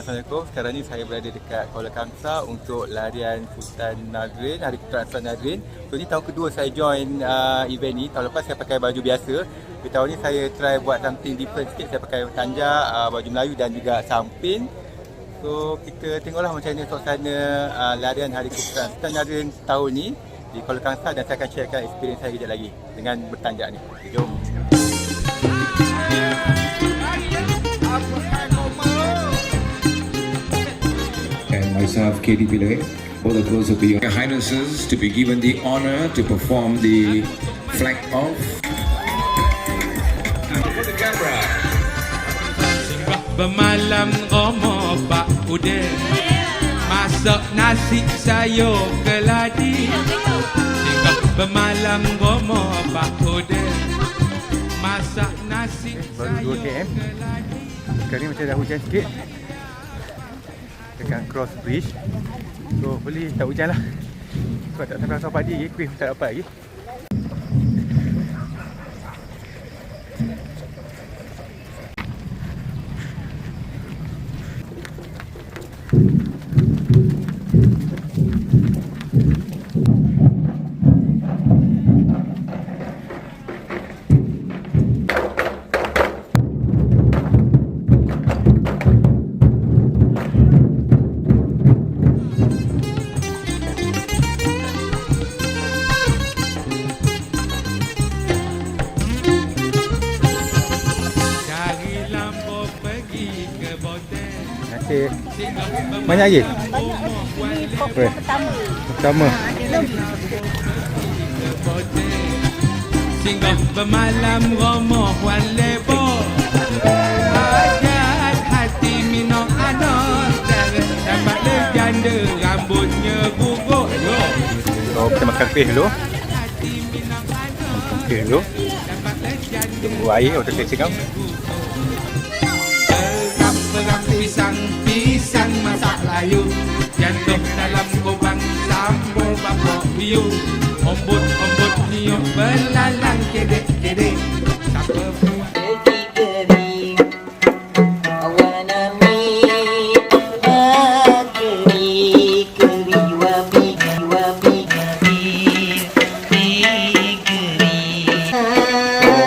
Assalamualaikum. Sekarang ni saya berada dekat Kuala Kangsar untuk larian Sultan Nazrin, Hari Putra Sultan Nazrin. So ni tahun kedua saya join uh, event ni. Tahun lepas saya pakai baju biasa. Tapi tahun ni saya try buat something different sikit. Saya pakai tanjak, uh, baju Melayu dan juga sampin. So kita tengoklah macam mana suasana uh, larian Hari Putra Sultan Nazrin tahun ni di Kuala Kangsar dan saya akan sharekan experience saya kejap lagi dengan bertanjak ni. Jom. and myself, Katie Pillay, for the close of the Your Highnesses to be given the honor to perform the flag off. For the camera. Bermalam romo pak ude Masak nasi sayur keladi Singgah bermalam romo pak ude Masak nasi baru 2 sayur km. keladi Sekarang ni macam dah hujan sikit Dekat cross bridge. So hopefully tak hujan lah? Kalau tak sampai pagi Kuih tak dapat lagi Singgah Banyak lagi? Pertama Singgah bermalam hati minum anak Dapat legenda rambutnya gugur Yo So kita makan kuih dulu. Anak Kuih dulu. Tunggu air untuk saya cakap Perang-perang pisang isang masalayo Yan ang alam ko bang sambo ba po iyo Ombot, ombot niyo, balalang kede, kede Sa perfume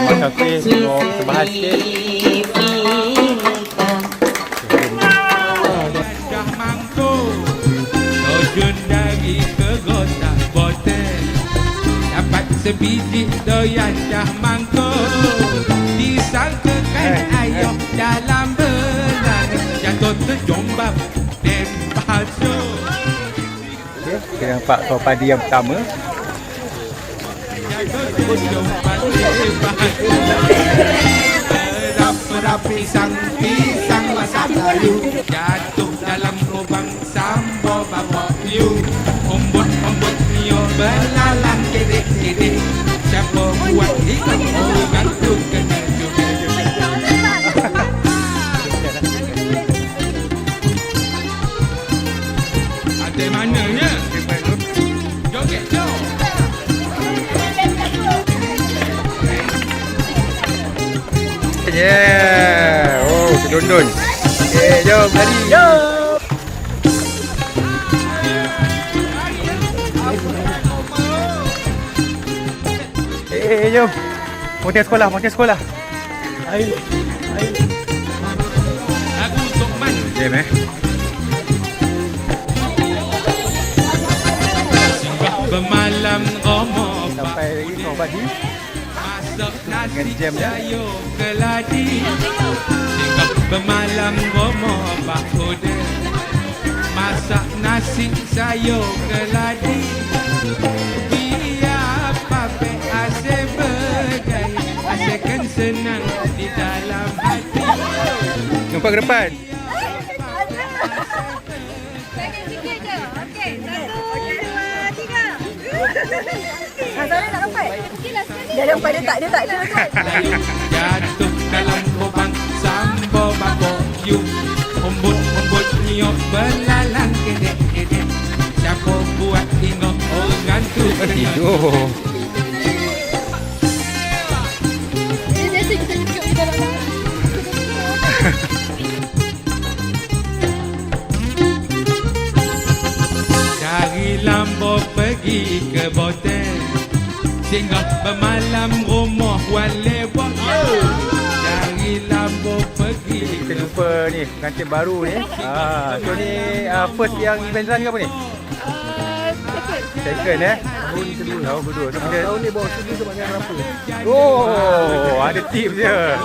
Terima kề, semua terbahas sikit sebiji doyan dah mangkuk. Disangkakan Eh, ayah dalam belang Jatuh terjombab dan basuh okay. Kita nampak so padi yang pertama. Jatuh terjombab dan basuh Perap-perap pisang Pisang masak layu Jatuh dalam lubang Yeah Oh kedondon Okay jom lari Jom Eh, eh, jom. Motel sekolah, motel sekolah. Ayo. Ayo. Lagu untuk man Jom eh. Bermalam romo Sampai lagi sama pagi. Masak nasi dia. sayur keladi. Singgah bermalam romo Pak Kuda Masak nasi sayur keladi. Biar pape asyik berdaya Asyikkan senang di dalam hati. Nampak ke depan. dalam pada tak ada tak ada jatuh dalam lubang sampo babo yu ombut ombut nyo belalang kedek kedek, siapa buat ingo orang oh, tu tidur. Cari lambo pergi ke botel Singgah bermalam rumah wale Dari Lambo pergi Kita jumpa ni pengantin baru ni. Ah, so ni ah, first yang event run ke apa ni? Second eh. Tahun kedua. Tahun kedua. So, kita... Tahun ni bawa studio tu banyak berapa? Oh, ada tip dia.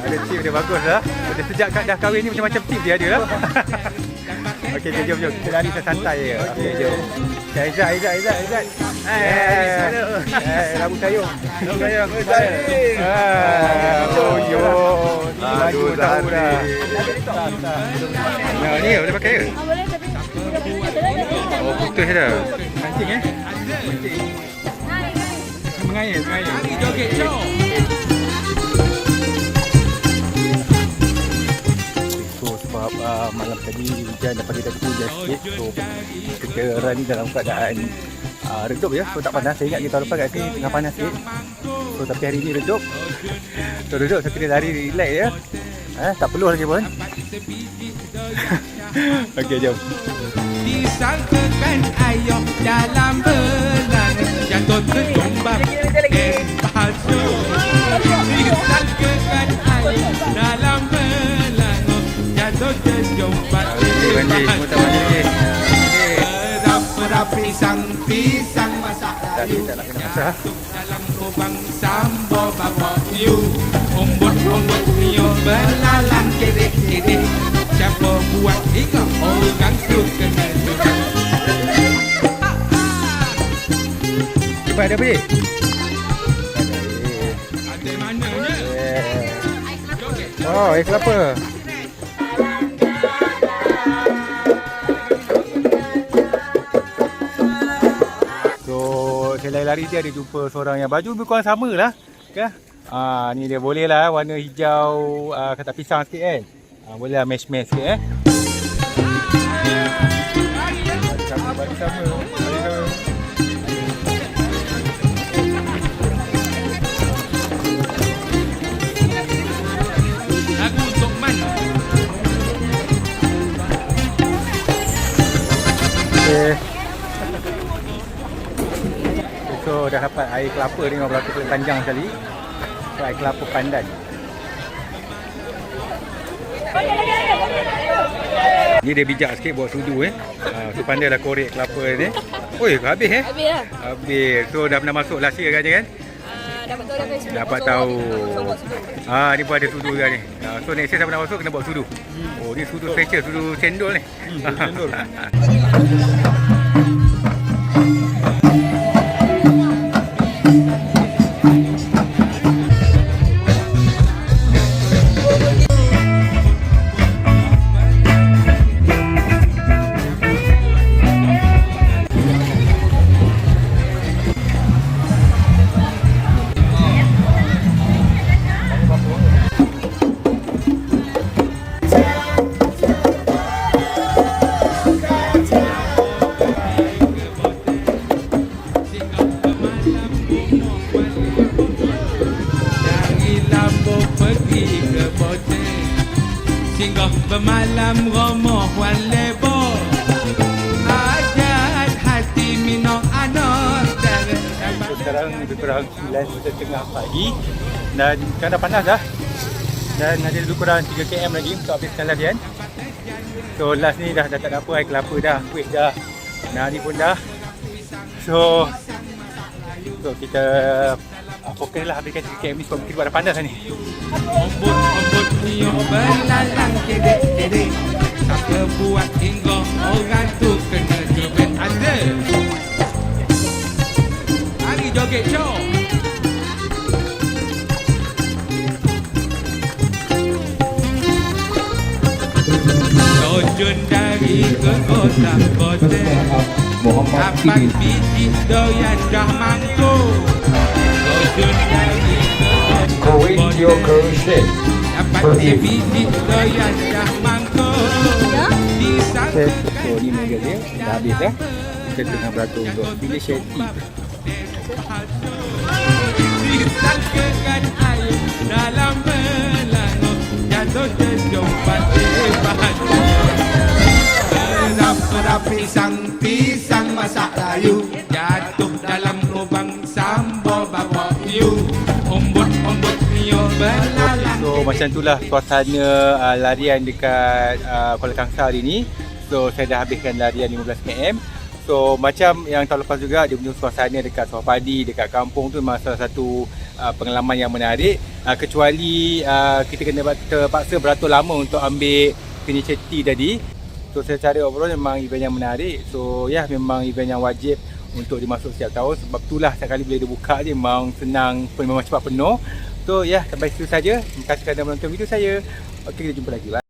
Ada tip dia bagus lah. Dia sejak kat dah kahwin ni macam-macam tip dia ada lah. Okey, jom, jom, jom. Kita lari santai je. Okey, jom. Okay, Izzat, Izzat, Izzat, Izzat. Eh, eh, Rabu Sayung. Rabu Sayung. Ah, oh, yo. Laju tahu dah. Nah, ni boleh pakai ke? Boleh tapi Oh, putus dah. Kancing eh? Mengair, mengair. Hari joget show uh, malam tadi hujan dan pagi tadi hujan sikit. So kita run ni dalam keadaan uh, redup ya. So tak panas, saya ingat kita tahun lepas kat sini tengah panas sikit. So tapi hari ni redup. So redup so kita lari relax ya. Eh, Tak perlu lagi pun. Okay jom. Disangkakan ayah dalam belang. Jatuh terjumbat eh palsu Disangkakan Okay semua tak mandi lagi Perap-perap pisang Pisang masak kena masak Dalam lubang sambo bawa you Umbut-umbut nio belalang kedek-kedek Siapa buat ikan orang tu kena juga Cepat ada apa ni? Ada mananya Oh, air kelapa. Lari-lari dia ada jumpa seorang yang baju lebih kurang sama lah. Kan? Ah, ni dia boleh lah warna hijau ah, kata pisang sikit kan. Ah, boleh lah match-match sikit eh. Baju sama. Baju sama. Dah dapat air kelapa ni memang berlaku panjang sekali. So air kelapa pandan. Ni dia bijak sikit buat sudu eh. Ha, so pandai dah korek kelapa ni. Oi, habis eh? Habis lah. Habis. So dah pernah masuk last year kan kan? Ah, dapat tahu. Dapat tahu. Ah, ni pun ada sudu juga ni. Ah, so next year siapa nak masuk kena buat sudu. Oh, ni sudu special, sudu cendol ni. cendol. Singgah bermalam wan lebo Ajat hati minok anak So, sekarang lebih kurang 9 setengah pagi. Dan kan dah panas dah. Dan ada lebih kurang 3 km lagi untuk habiskan larian so last ni dah, dah tak ada apa air kelapa dah quick dah nari pun dah. So so kita uh, fokus lah habiskan 3 km ni sebab kita buat dah panas dah ni. Belalang Siapa buat hingga orang tu kena ada Hari joget Sojun dari ke kota kota Dapat biji doyan dah mangko Sojun dari ke Koin Tio Kerushin Dapat biji doyan dah mangko Di Okay, sana so ni meja dia dah habis dah kita tengah beratur untuk pilih shetty Disangkakan air dalam belango Jatuh terjumpat di bahagia Perap-perap pisang, pisang macam itulah suasana uh, larian dekat uh, Kuala Kangsar hari ni. So saya dah habiskan larian 15 km. So macam yang tahun lepas juga dia punya suasana dekat sawah padi dekat kampung tu memang salah satu uh, pengalaman yang menarik. Uh, kecuali uh, kita kena terpaksa beratur lama untuk ambil initiative tadi. So secara overall memang event yang menarik. So ya yeah, memang event yang wajib untuk dimasuk setiap tahun sebab itulah setiap kali bila dia buka je memang senang memang cepat penuh. So ya yeah, sampai situ saja. Terima kasih kerana menonton video saya. Okey kita jumpa lagi. Bye.